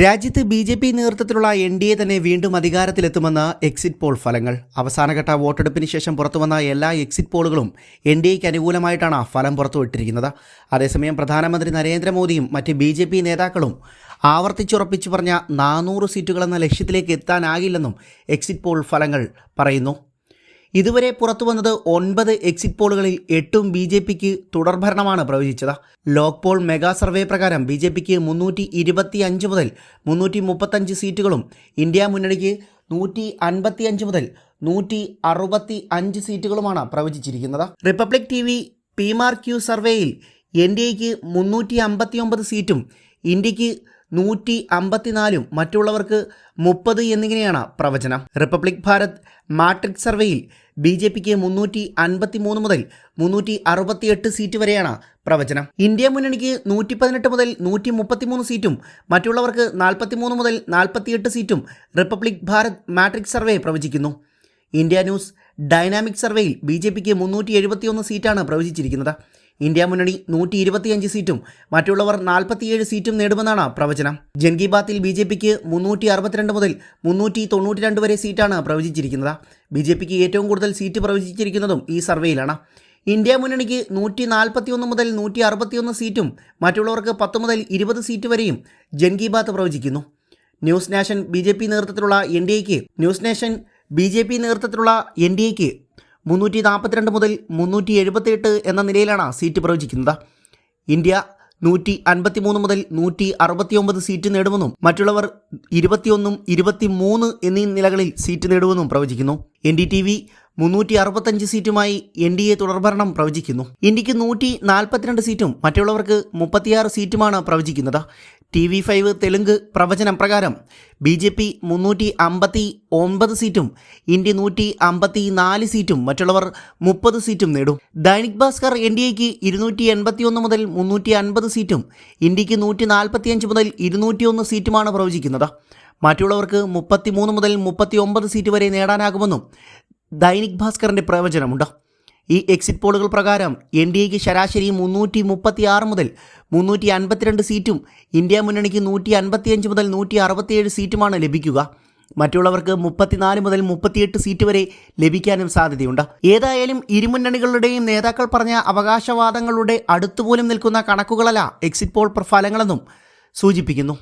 രാജ്യത്ത് B J P നേതൃത്വത്തിലുള്ള N D A തന്നെ വീണ്ടും അധികാരത്തിലെത്തുമെന്ന് എക്സിറ്റ് പോൾ ഫലങ്ങൾ. അവസാനഘട്ട വോട്ടെടുപ്പിന് ശേഷം പുറത്തുവന്ന എല്ലാ എക്സിറ്റ് പോളുകളും എൻ ഡി എക്ക് അനുകൂലമായിട്ടാണ് ഫലം പുറത്തുവിട്ടിരിക്കുന്നത്. അതേസമയം പ്രധാനമന്ത്രി നരേന്ദ്രമോദിയും മറ്റ് ബി ജെ പി നേതാക്കളും ആവർത്തിച്ചുറപ്പിച്ചു പറഞ്ഞ നാനൂറ് സീറ്റുകളെന്ന ലക്ഷ്യത്തിലേക്ക് എത്താനാകില്ലെന്നും എക്സിറ്റ് പോൾ ഫലങ്ങൾ പറയുന്നു. ഇതുവരെ പുറത്തു വന്നത് ഒൻപത് എക്സിറ്റ് പോളുകളിൽ എട്ടും ബി ജെ പിക്ക് തുടർഭരണമാണ് പ്രവചിച്ചത്. ലോക് പോൾ മെഗാ സർവേ പ്രകാരം ബി ജെ പിക്ക് മുന്നൂറ്റി ഇരുപത്തി അഞ്ച് മുതൽ മുന്നൂറ്റി മുപ്പത്തഞ്ച് സീറ്റുകളും ഇന്ത്യ മുന്നണിക്ക് നൂറ്റി അൻപത്തി അഞ്ച് മുതൽ നൂറ്റി അറുപത്തി അഞ്ച് സീറ്റുകളുമാണ് പ്രവചിച്ചിരിക്കുന്നത്. Republic T V P marq സർവേയിൽ എൻ ഡി എക്ക് മുന്നൂറ്റി അമ്പത്തി ഒമ്പത് സീറ്റും ഇന്ത്യയ്ക്ക് നൂറ്റി അമ്പത്തിനാലും മറ്റുള്ളവർക്ക് മുപ്പത് എന്നിങ്ങനെയാണ് പ്രവചനം. റിപ്പബ്ലിക് ഭാരത് മാട്രിക് സർവേയിൽ ബി ജെ പിക്ക് മുന്നൂറ്റി അൻപത്തി മൂന്ന് മുതൽ മുന്നൂറ്റി അറുപത്തിയെട്ട് സീറ്റ് വരെയാണ് പ്രവചനം. ഇന്ത്യ മുന്നണിക്ക് നൂറ്റി പതിനെട്ട് മുതൽ നൂറ്റി മുപ്പത്തിമൂന്ന് സീറ്റും മറ്റുള്ളവർക്ക് നാൽപ്പത്തിമൂന്ന് മുതൽ നാൽപ്പത്തിയെട്ട് സീറ്റും റിപ്പബ്ലിക് ഭാരത് മാട്രിക് സർവേ പ്രവചിക്കുന്നു. India news dynamic survey B J പിക്ക് മുന്നൂറ്റി എഴുപത്തിയൊന്ന് സീറ്റാണ് പ്രവചിച്ചിരിക്കുന്നത്. ഇന്ത്യ മുന്നണി നൂറ്റി ഇരുപത്തിയഞ്ച് സീറ്റും മറ്റുള്ളവർ നാൽപ്പത്തിയേഴ് സീറ്റും നേടുമെന്നാണ് പ്രവചനം. ജൻ ബാത്തിൽ ബി ജെ പിക്ക് മുന്നൂറ്റി അറുപത്തിരണ്ട് മുതൽ മുന്നൂറ്റി തൊണ്ണൂറ്റി രണ്ട് വരെ സീറ്റാണ് പ്രവചിച്ചിരിക്കുന്നത്. ബി ജെ പിക്ക് ഏറ്റവും കൂടുതൽ സീറ്റ് പ്രവചിച്ചിരിക്കുന്നതും ഈ സർവേയിലാണ്. ഇന്ത്യ മുന്നണിക്ക് നൂറ്റി നാൽപ്പത്തിയൊന്ന് മുതൽ നൂറ്റി അറുപത്തിയൊന്ന് സീറ്റും മറ്റുള്ളവർക്ക് പത്ത് മുതൽ ഇരുപത് സീറ്റ് വരെയും ജൻ ബാത്ത് പ്രവചിക്കുന്നു. News nation B J P നേതൃത്വത്തിലുള്ള എൻ ഡി എക്ക് news nation B J P നേതൃത്വത്തിലുള്ള എൻ ഡി എക്ക് മുന്നൂറ്റി നാൽപ്പത്തിരണ്ട് മുതൽ മുന്നൂറ്റി എഴുപത്തിയെട്ട് എന്ന നിലയിലാണ് സീറ്റ് പ്രവചിക്കുന്നത്. ഇന്ത്യ നൂറ്റി അൻപത്തി മൂന്ന് മുതൽ നൂറ്റി അറുപത്തിയൊമ്പത് സീറ്റ് നേടുമെന്നും മറ്റുള്ളവർ ഇരുപത്തിയൊന്നും ഇരുപത്തിമൂന്ന് എന്നീ നിലകളിൽ സീറ്റ് നേടുമെന്നും പ്രവചിക്കുന്നു. എൻ ഡി ടി വി മുന്നൂറ്റി അറുപത്തഞ്ച് സീറ്റുമായി എൻ ഡി എ തുടർഭരണം പ്രവചിക്കുന്നു. ഇന്ത്യയ്ക്ക് നൂറ്റി നാൽപ്പത്തിരണ്ട് സീറ്റും മറ്റുള്ളവർക്ക് മുപ്പത്തിയാറ് സീറ്റുമാണ് പ്രവചിക്കുന്നത്. ടി വി ഫൈവ് തെലുങ്ക് പ്രവചനം പ്രകാരം ബി ജെ പി മുന്നൂറ്റി അമ്പത്തി ഒമ്പത് സീറ്റും ഇന്ത്യ നൂറ്റി അമ്പത്തി നാല് സീറ്റും മറ്റുള്ളവർ മുപ്പത് സീറ്റും നേടും. ദൈനിക് ഭാസ്കർ എൻ ഡി എക്ക് ഇരുന്നൂറ്റി എൺപത്തി ഒന്ന് മുതൽ മുന്നൂറ്റി അൻപത് സീറ്റും ഇന്ത്യയ്ക്ക് നൂറ്റി നാൽപ്പത്തി അഞ്ച് മുതൽ ഇരുന്നൂറ്റിയൊന്ന് സീറ്റുമാണ് പ്രവചിക്കുന്നത്. മറ്റുള്ളവർക്ക് മുപ്പത്തി മൂന്ന് മുതൽ മുപ്പത്തി ഒമ്പത് സീറ്റ് വരെ നേടാനാകുമെന്നും ദൈനിക് ഭാസ്കറിന്റെ പ്രവചനമുണ്ട്. ഈ എക്സിറ്റ് പോളുകൾ പ്രകാരം എൻ ഡി എക്ക് ശരാശരി മുന്നൂറ്റി മുപ്പത്തി ആറ് മുതൽ മുന്നൂറ്റി അൻപത്തിരണ്ട് സീറ്റും ഇന്ത്യ മുന്നണിക്ക് നൂറ്റി അൻപത്തിയഞ്ച് മുതൽ നൂറ്റി അറുപത്തിയേഴ് സീറ്റുമാണ് ലഭിക്കുക. മറ്റുള്ളവർക്ക് മുപ്പത്തിനാല് മുതൽ മുപ്പത്തിയെട്ട് സീറ്റ് വരെ ലഭിക്കാനും സാധ്യതയുണ്ട്. ഏതായാലും ഇരുമുന്നണികളുടെയും നേതാക്കൾ പറഞ്ഞ അവകാശവാദങ്ങളുടെ അടുത്തുപോലും നിൽക്കുന്ന കണക്കുകളല്ല എക്സിറ്റ് പോൾ ഫലങ്ങളെന്നും സൂചിപ്പിക്കുന്നു.